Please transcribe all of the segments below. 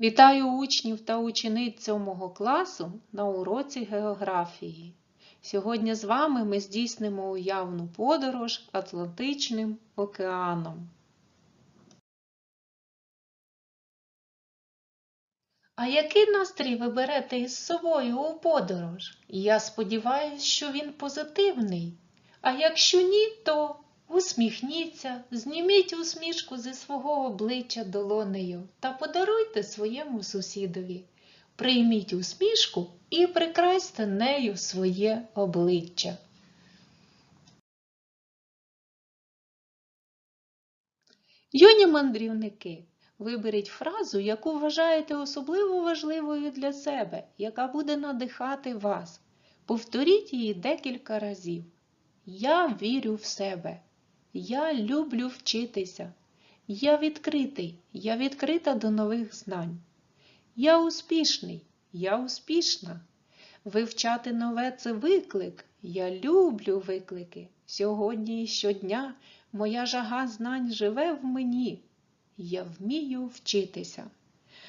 Вітаю учнів та учениць 7 класу на уроці географії. Сьогодні з вами ми здійснимо уявну подорож Атлантичним океаном. А який настрій ви берете із собою у подорож? Я сподіваюся, що він позитивний. А якщо ні, то усміхніться, зніміть усмішку зі свого обличчя долонею та подаруйте своєму сусідові. Прийміть усмішку і прикрасьте нею своє обличчя. Юні мандрівники, виберіть фразу, яку вважаєте особливо важливою для себе, яка буде надихати вас. Повторіть її декілька разів. Я вірю в себе. Я люблю вчитися. Я відкритий, я відкрита до нових знань. Я успішний, я успішна. Вивчати нове це виклик. Я люблю виклики. Сьогодні і щодня моя жага знань живе в мені. Я вмію вчитися.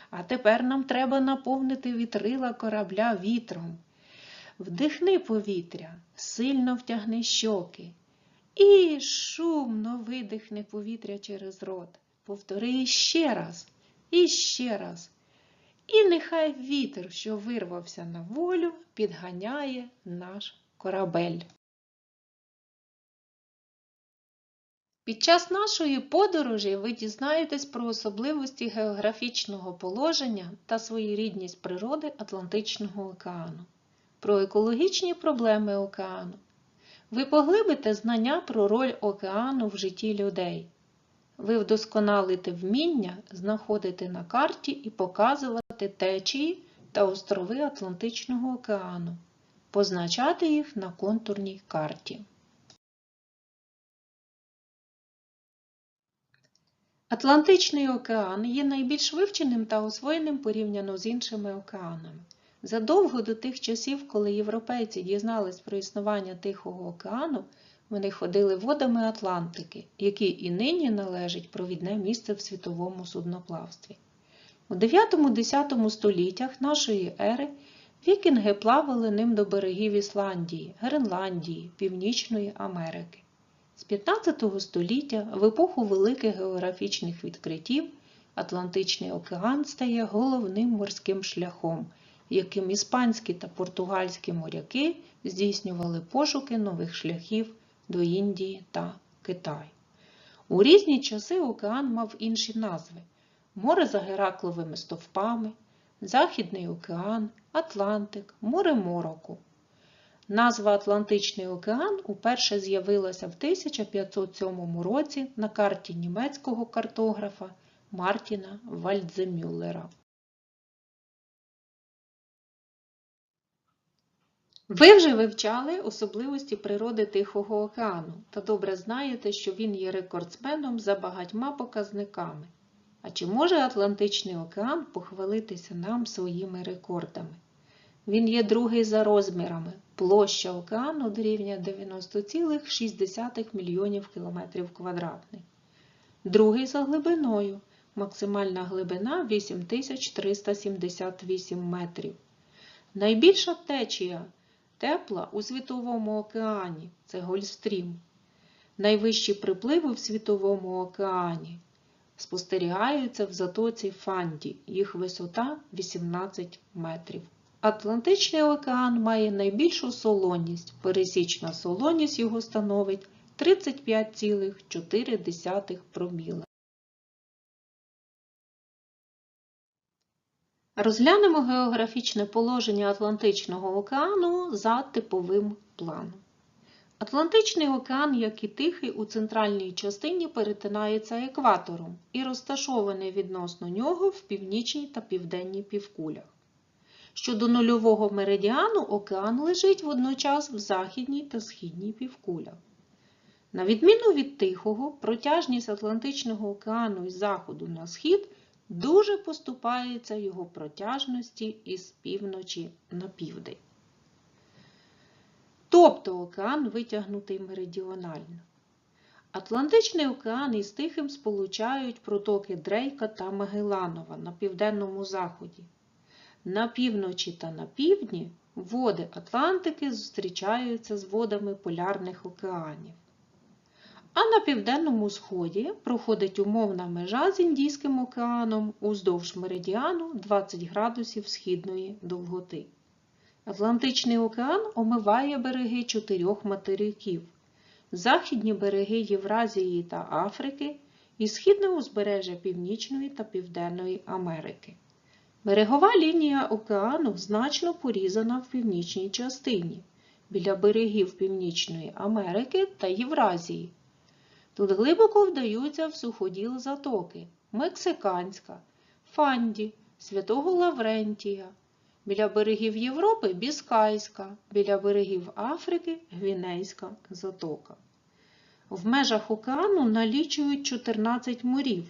А тепер нам треба наповнити вітрила корабля вітром. Вдихни повітря, сильно втягни щоки. І шумно видихни повітря через рот. Повтори ще раз, і ще раз. І нехай вітер, що вирвався на волю, підганяє наш корабель. Під час нашої подорожі ви дізнаєтесь про особливості географічного положення та своєрідність природи Атлантичного океану, про екологічні проблеми океану. Ви поглибите знання про роль океану в житті людей. Ви вдосконалите вміння знаходити на карті і показувати течії та острови Атлантичного океану, позначати їх на контурній карті. Атлантичний океан є найбільш вивченим та освоєним порівняно з іншими океанами. Задовго до тих часів, коли європейці дізнались про існування Тихого океану, вони ходили водами Атлантики, який і нині належить провідне місце в світовому судноплавстві. У 9-10 століттях нашої ери вікінги плавали ним до берегів Ісландії, Гренландії, Північної Америки. З 15 століття в епоху великих географічних відкриттів Атлантичний океан стає головним морським шляхом, яким іспанські та португальські моряки здійснювали пошуки нових шляхів до Індії та Китаю. У різні часи океан мав інші назви: море за Геракловими стовпами, Західний океан, Атлантик, море Мороку. Назва Атлантичний океан уперше з'явилася в 1507 році на карті німецького картографа Мартіна Вальдземюллера. Ви вже вивчали особливості природи Тихого океану та добре знаєте, що він є рекордсменом за багатьма показниками. А чи може Атлантичний океан похвалитися нам своїми рекордами? Він є другий за розмірами. Площа океану дорівнює 90,6 мільйонів кілометрів квадратних. Другий за глибиною. Максимальна глибина 8378 метрів. Найбільша течія тепла у Світовому океані це Гольфстрім. Найвищі припливи в Світовому океані спостерігаються в затоці Фанді. Їх висота 18 метрів. Атлантичний океан має найбільшу солоність. Пересічна солоність його становить 35,4 проміла. Розглянемо географічне положення Атлантичного океану за типовим планом. Атлантичний океан, як і Тихий, у центральній частині перетинається екватором і розташований відносно нього в північній та південній півкулях. Щодо нульового меридіану океан лежить водночас в західній та східній півкулях. На відміну від Тихого, протяжність Атлантичного океану із заходу на схід дуже поступається його протяжності із півночі на південь. Тобто океан витягнутий меридіонально. Атлантичний океан із Тихим сполучають протоки Дрейка та Магелланова на південному заході. На півночі та на півдні води Атлантики зустрічаються з водами полярних океанів. А на південному сході проходить умовна межа з Індійським океаном уздовж меридіану 20 градусів східної довготи. Атлантичний океан омиває береги чотирьох материків західні береги Євразії та Африки і східне узбережжя Північної та Південної Америки. Берегова лінія океану значно порізана в північній частині біля берегів Північної Америки та Євразії. Тут глибоко вдаються в суходіл затоки Мексиканська, Фанді, Святого Лаврентія, біля берегів Європи Біскайська, біля берегів Африки Гвінейська затока. В межах океану налічують 14 морів,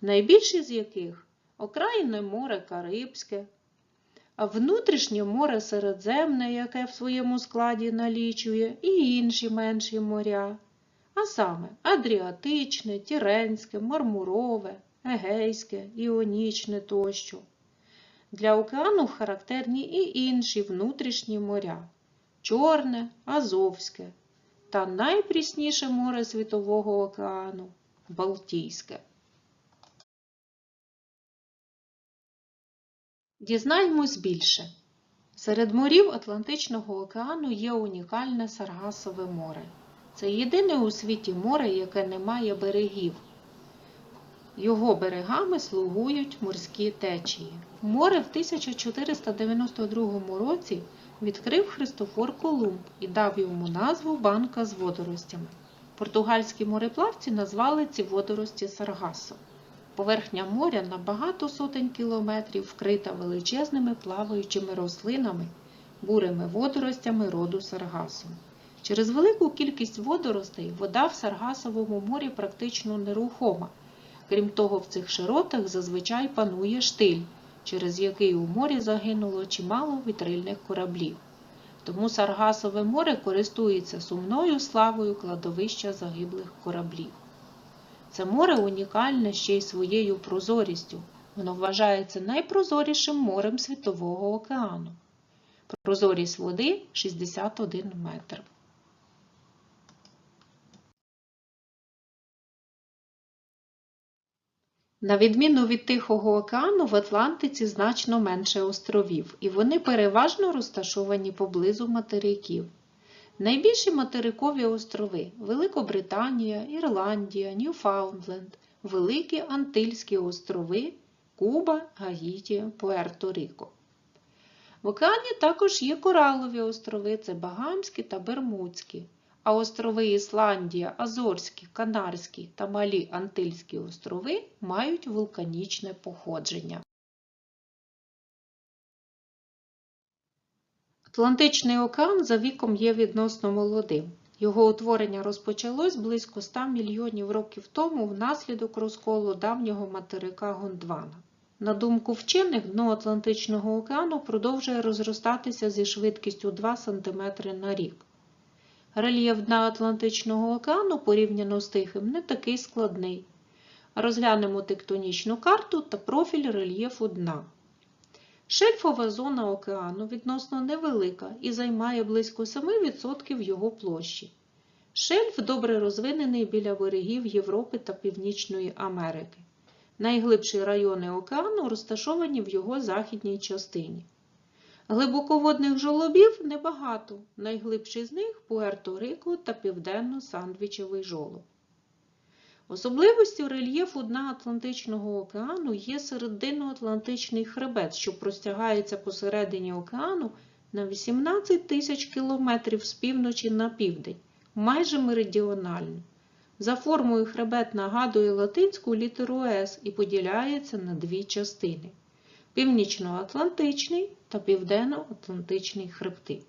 найбільші з яких окраїнне море Карибське, а внутрішнє море Середземне, яке в своєму складі налічує, і інші менші моря, саме Адріатичне, Тіренське, Мармурове, Егейське, Іонічне тощо. Для океану характерні і інші внутрішні моря Чорне, Азовське та найпрісніше море Світового океану Балтійське. Дізнаймось більше. Серед морів Атлантичного океану є унікальне Саргасове море. Це єдине у світі море, яке не має берегів. Його берегами слугують морські течії. Море в 1492 році відкрив Христофор Колумб і дав йому назву банка з водоростями. Португальські мореплавці назвали ці водорості Саргасо. Поверхня моря на багато сотень кілометрів вкрита величезними плаваючими рослинами, бурими водоростями роду Саргасу. Через велику кількість водоростей вода в Саргасовому морі практично нерухома. Крім того, в цих широтах зазвичай панує штиль, через який у морі загинуло чимало вітрильних кораблів. Тому Саргасове море користується сумною славою кладовища загиблих кораблів. Це море унікальне ще й своєю прозорістю. Воно вважається найпрозорішим морем Світового океану. Прозорість води 61 метр. На відміну від Тихого океану, в Атлантиці значно менше островів, і вони переважно розташовані поблизу материків. Найбільші материкові острови Великобританія, Ірландія, Ньюфаундленд, Великі Антильські острови, Куба, Гаїті, Пуерто-Ріко. В океані також є коралові острови це Багамські та Бермудські, а острови Ісландія, Азорські, Канарські та Малі Антильські острови мають вулканічне походження. Атлантичний океан за віком є відносно молодим. Його утворення розпочалось близько 100 мільйонів років тому внаслідок розколу давнього материка Гондвана. На думку вчених, дно Атлантичного океану продовжує розростатися зі швидкістю 2 см на рік. Рельєф дна Атлантичного океану порівняно з Тихим не такий складний. Розглянемо тектонічну карту та профіль рельєфу дна. Шельфова зона океану відносно невелика і займає близько 7% його площі. Шельф добре розвинений біля берегів Європи та Північної Америки. Найглибші райони океану розташовані в його західній частині. Глибоководних жолобів небагато, найглибший з них Пуерто-Рико та Південно-Сандвічевий жолоб. Особливістю рельєфу дна Атлантичного океану є серединно-атлантичний хребет, що простягається посередині океану на 18 тисяч кілометрів з півночі на південь, майже меридіонально. За формою хребет нагадує латинську літеру С і поділяється на дві частини північно-атлантичний та південно-атлантичний хребти.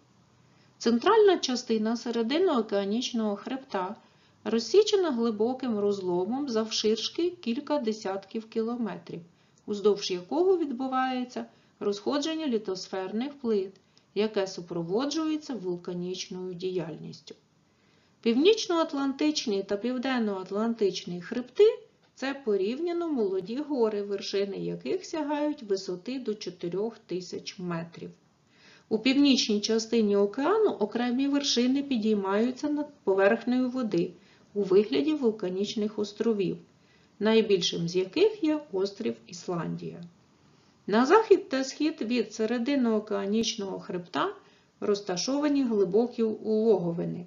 Центральна частина серединно-океанічного хребта розсічена глибоким розломом завширшки кілька десятків кілометрів, уздовж якого відбувається розходження літосферних плит, яке супроводжується вулканічною діяльністю. Північноатлантичний та Південно-Атлантичний хребти це порівняно молоді гори, вершини яких сягають висоти до 4000 метрів. У північній частині океану окремі вершини підіймаються над поверхнею води у вигляді вулканічних островів, найбільшим з яких є острів Ісландія. На захід та схід від серединоокеанічного хребта розташовані глибокі улоговини,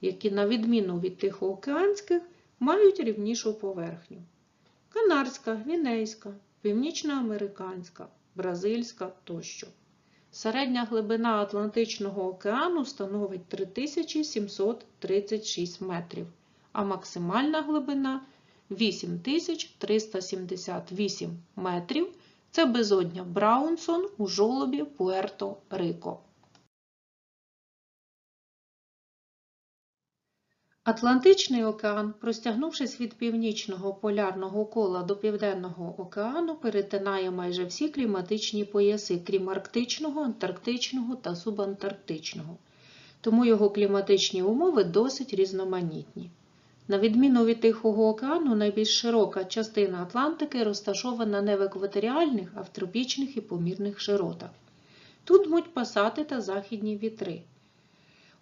які, на відміну від тихоокеанських, мають рівнішу поверхню. Канарська, Гвінейська, Північноамериканська, Бразильська тощо. Середня глибина Атлантичного океану становить 3736 метрів, а максимальна глибина 8378 метрів. Це безодня Браунсон у жолобі Пуерто-Рико. Атлантичний океан, простягнувшись від північного полярного кола до Південного океану, перетинає майже всі кліматичні пояси, крім Арктичного, Антарктичного та Субантарктичного. Тому його кліматичні умови досить різноманітні. На відміну від Тихого океану, найбільш широка частина Атлантики розташована не в екваторіальних, а в тропічних і помірних широтах. Тут дмуть пасати та західні вітри.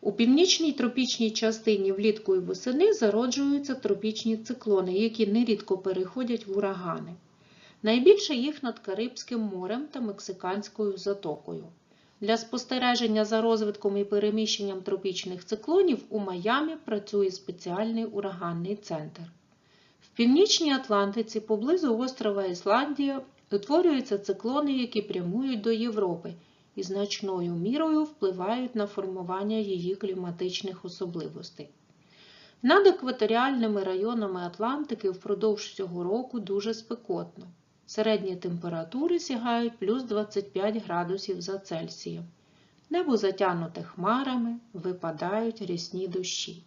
У північній тропічній частині влітку і восени зароджуються тропічні циклони, які нерідко переходять в урагани. Найбільше їх над Карибським морем та Мексиканською затокою. Для спостереження за розвитком і переміщенням тропічних циклонів у Майамі працює спеціальний ураганний центр. В північній Атлантиці поблизу острова Ісландія утворюються циклони, які прямують до Європи і значною мірою впливають на формування її кліматичних особливостей. Над екваторіальними районами Атлантики впродовж цього року дуже спекотно. Середні температури сягають плюс 25 градусів за Цельсієм. Небо затягнуте хмарами, випадають рясні дощі.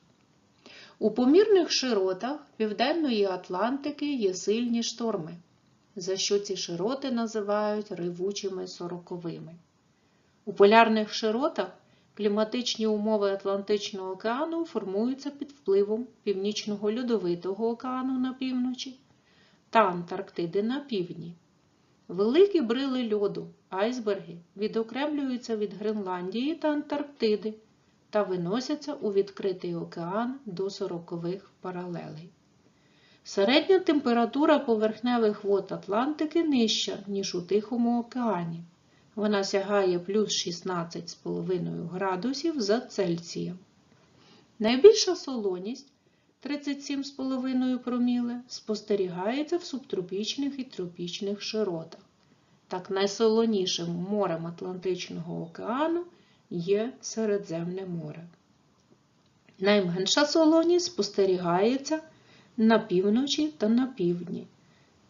У помірних широтах Південної Атлантики є сильні шторми, за що ці широти називають ривучими сороковими. У полярних широтах кліматичні умови Атлантичного океану формуються під впливом Північного льодовитого океану на півночі та Антарктиди на півдні. Великі брили льоду, айсберги відокремлюються від Гренландії та Антарктиди та виносяться у відкритий океан до сорокових паралелей. Середня температура поверхневих вод Атлантики нижча, ніж у Тихому океані. Вона сягає плюс 16,5 градусів за Цельсієм. Найбільша солоність 37,5 проміле спостерігається в субтропічних і тропічних широтах. Так найсолонішим морем Атлантичного океану є Середземне море. Найменша солоність спостерігається на півночі та на півдні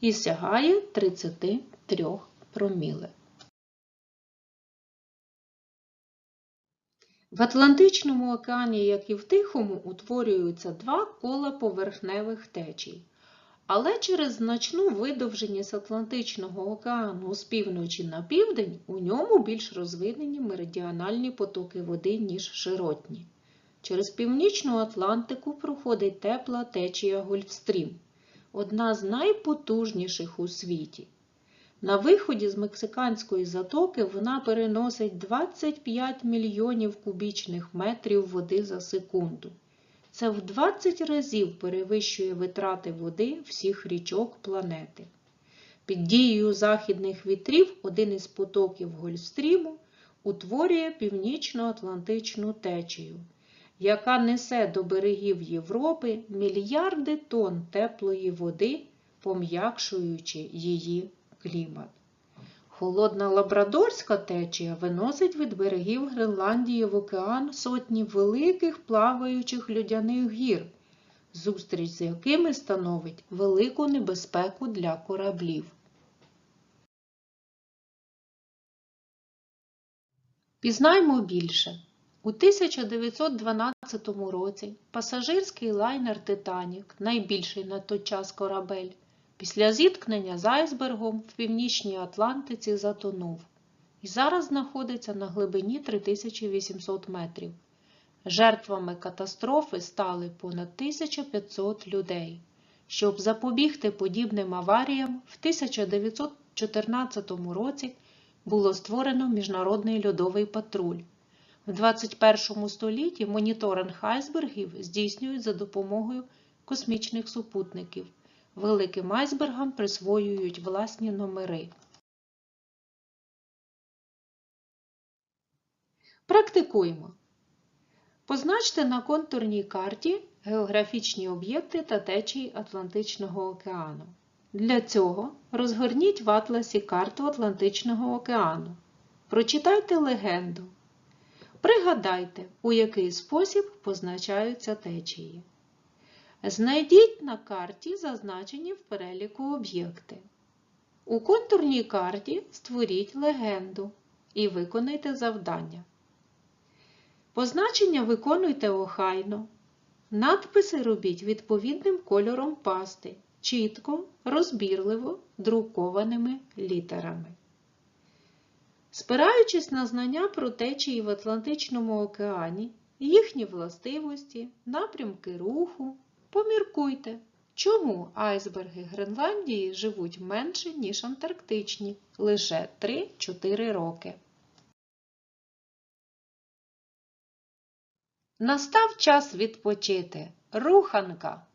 і сягає 33 проміле. В Атлантичному океані, як і в Тихому, утворюються два кола поверхневих течій. Але через значну видовженість Атлантичного океану з півночі на південь у ньому більш розвинені меридіональні потоки води, ніж широтні. Через північну Атлантику проходить тепла течія Гольфстрім, одна з найпотужніших у світі. На виході з Мексиканської затоки вона переносить 25 мільйонів кубічних метрів води за секунду. Це в 20 разів перевищує витрати води всіх річок планети. Під дією західних вітрів один із потоків Гольфстріму утворює північно-атлантичну течію, яка несе до берегів Європи мільярди тонн теплої води, пом'якшуючи її клімат. Холодна лабрадорська течія виносить від берегів Гренландії в океан сотні великих плаваючих льодяних гір, зустріч з якими становить велику небезпеку для кораблів. Пізнаймо більше. У 1912 році пасажирський лайнер Титанік, найбільший на той час корабель, Після зіткнення з айсбергом в північній Атлантиці затонув і зараз знаходиться на глибині 3800 метрів. Жертвами катастрофи стали понад 1500 людей. Щоб запобігти подібним аваріям, в 1914 році було створено Міжнародний льодовий патруль. В 21 столітті моніторинг айсбергів здійснюють за допомогою космічних супутників. Великим айсбергам присвоюють власні номери. Практикуємо. Позначте на контурній карті географічні об'єкти та течії Атлантичного океану. Для цього розгорніть в атласі карту Атлантичного океану. Прочитайте легенду. Пригадайте, у який спосіб позначаються течії. Знайдіть на карті зазначені в переліку об'єкти. У контурній карті створіть легенду і виконайте завдання. Позначення виконуйте охайно. Надписи робіть відповідним кольором пасти, чітко, розбірливо друкованими літерами. Спираючись на знання про течії в Атлантичному океані, їхні властивості, напрямки руху, поміркуйте, чому айсберги Гренландії живуть менше, ніж антарктичні, лише 3-4 роки. Настав час відпочити. Руханка.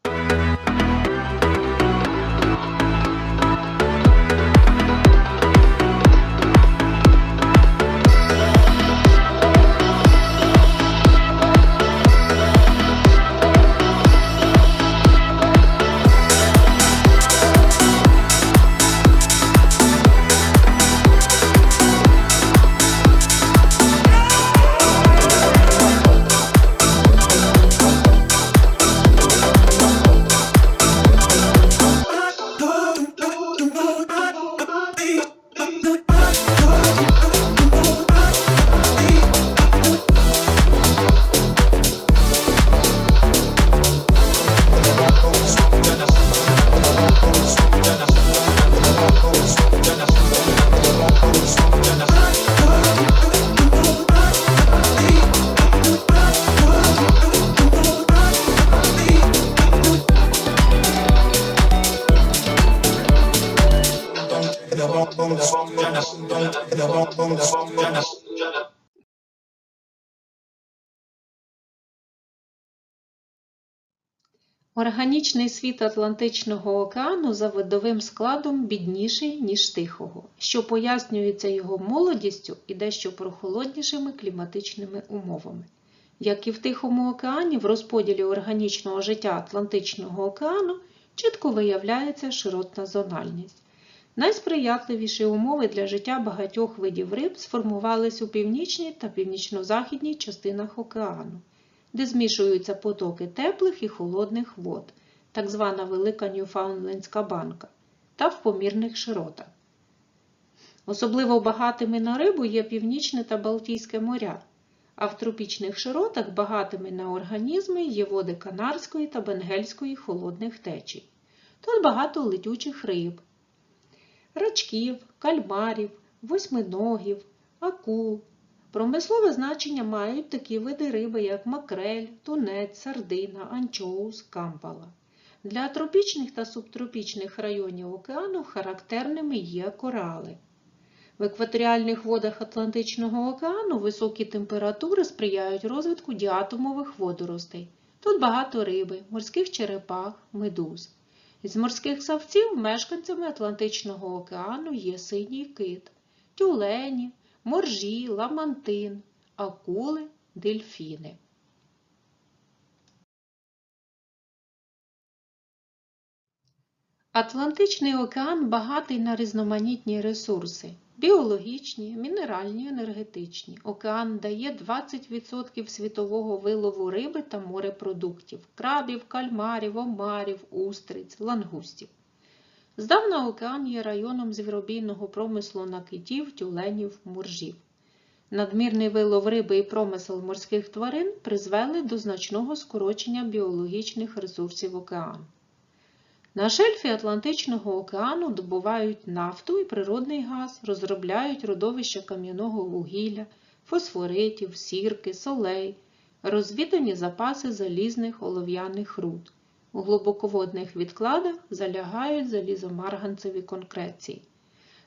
Органічний світ Атлантичного океану за видовим складом бідніший, ніж Тихого, що пояснюється його молодістю і дещо прохолоднішими кліматичними умовами. Як і в Тихому океані, в розподілі органічного життя Атлантичного океану чітко виявляється широтна зональність. Найсприятливіші умови для життя багатьох видів риб сформувались у північній та північно-західній частинах океану де змішуються потоки теплих і холодних вод, так звана Велика Ньюфаундлендська банка, та в помірних широтах. Особливо багатими на рибу є Північне та Балтійське моря, а в тропічних широтах багатими на організми є води Канарської та Бенгельської холодних течій. Тут багато летючих риб, рачків, кальмарів, восьминогів, акул, Промислове значення мають такі види риби, як макрель, тунець, сардина, анчоус, кампала. Для тропічних та субтропічних районів океану характерними є корали. В екваторіальних водах Атлантичного океану високі температури сприяють розвитку діатомових водоростей. Тут багато риби, морських черепах, медуз. Із морських савців мешканцями Атлантичного океану є синій кит, тюлені, моржі, ламантин, акули, дельфіни. Атлантичний океан багатий на різноманітні ресурси біологічні, мінеральні, енергетичні. Океан дає 20% світового вилову риби та морепродуктів крабів, кальмарів, омарів, устриць, лангустів. Здавна океан є районом звіробійного промислу на китів, тюленів, моржів. Надмірний вилов риби і промисел морських тварин призвели до значного скорочення біологічних ресурсів океану. На шельфі Атлантичного океану добувають нафту і природний газ, розробляють родовища кам'яного вугілля, фосфоритів, сірки, солей, розвідані запаси залізних олов'яних руд. У глибоководних відкладах залягають залізомарганцеві конкреції.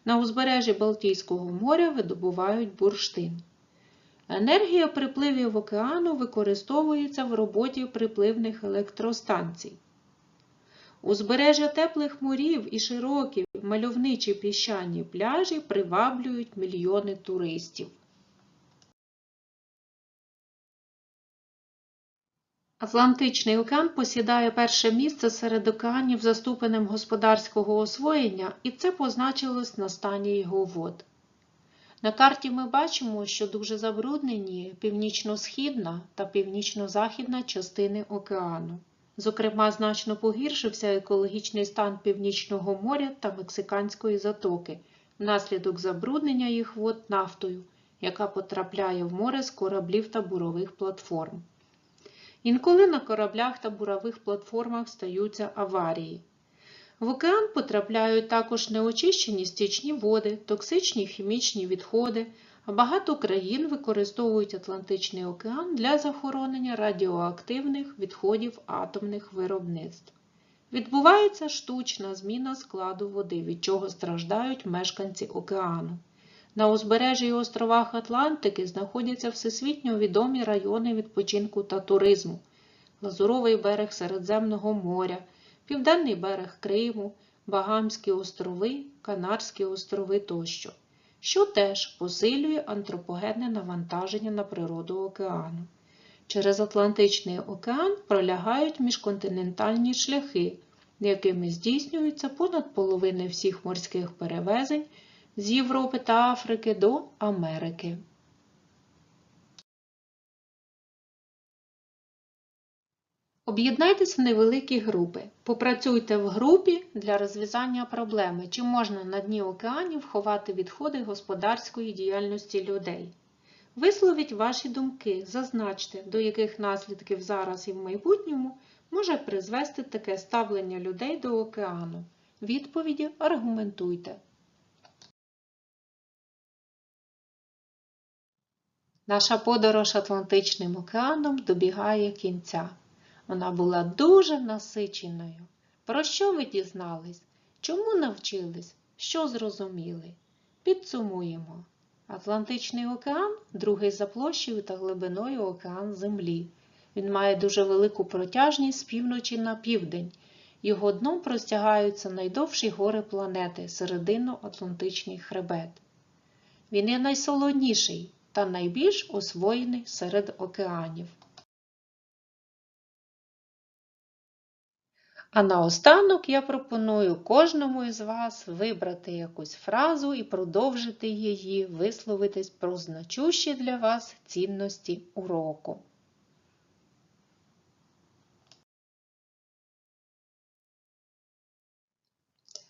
На узбережжі Балтійського моря видобувають бурштин. Енергія припливів океану використовується в роботі припливних електростанцій. Узбережжя теплих морів і широкі мальовничі піщані пляжі приваблюють мільйони туристів. Атлантичний океан посідає перше місце серед океанів за ступенем господарського освоєння, і це позначилось на стані його вод. На карті ми бачимо, що дуже забруднені північно-східна та північно-західна частини океану. Зокрема, значно погіршився екологічний стан Північного моря та Мексиканської затоки внаслідок забруднення їх вод нафтою, яка потрапляє в море з кораблів та бурових платформ. Інколи на кораблях та бурових платформах стаються аварії. В океан потрапляють також неочищені стічні води, токсичні хімічні відходи, багато країн використовують Атлантичний океан для захоронення радіоактивних відходів атомних виробництв. Відбувається штучна зміна складу води, від чого страждають мешканці океану. На узбережжі і островах Атлантики знаходяться всесвітньо відомі райони відпочинку та туризму, Лазуровий берег Середземного моря, Південний берег Криму, Багамські острови, Канарські острови тощо, що теж посилює антропогенне навантаження на природу океану. Через Атлантичний океан пролягають міжконтинентальні шляхи, якими здійснюється понад половини всіх морських перевезень з Європи та Африки до Америки. Об'єднайтесь в невеликі групи. Попрацюйте в групі для розв'язання проблеми, чи можна на дні океанів ховати відходи господарської діяльності людей. Висловіть ваші думки, зазначте, до яких наслідків зараз і в майбутньому може призвести таке ставлення людей до океану. Відповіді аргументуйте. Наша подорож Атлантичним океаном добігає кінця. Вона була дуже насиченою. Про що ви дізнались? Чому навчились? Що зрозуміли? Підсумуємо. Атлантичний океан другий за площею та глибиною океан Землі. Він має дуже велику протяжність з півночі на південь. Його дном простягаються найдовші гори планети серединно-Атлантичний хребет. Він є найсолодніший та найбільш освоєний серед океанів. А наостанок я пропоную кожному із вас вибрати якусь фразу і продовжити її, висловитись про значущі для вас цінності уроку.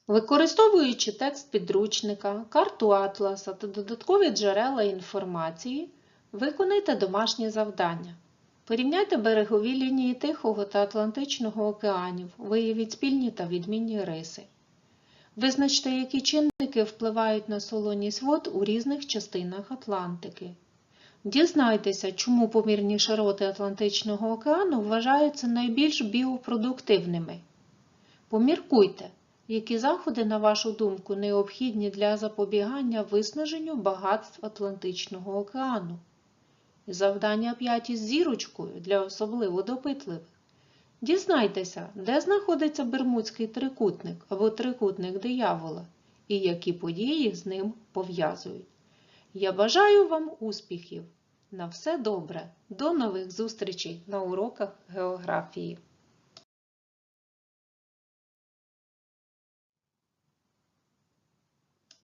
Використовуючи текст підручника, карту атласа та додаткові джерела інформації, виконайте домашнє завдання. Порівняйте берегові лінії Тихого та Атлантичного океанів, виявіть спільні та відмінні риси. Визначте, які чинники впливають на солоність вод у різних частинах Атлантики. Дізнайтеся, чому помірні широти Атлантичного океану вважаються найбільш біопродуктивними. Поміркуйте, які заходи, на вашу думку, необхідні для запобігання виснаженню багатств Атлантичного океану. Завдання 5 із зірочкою для особливо допитливих. Дізнайтеся, де знаходиться Бермудський трикутник або трикутник диявола і які події з ним пов'язують. Я бажаю вам успіхів! На все добре! До нових зустрічей на уроках географії!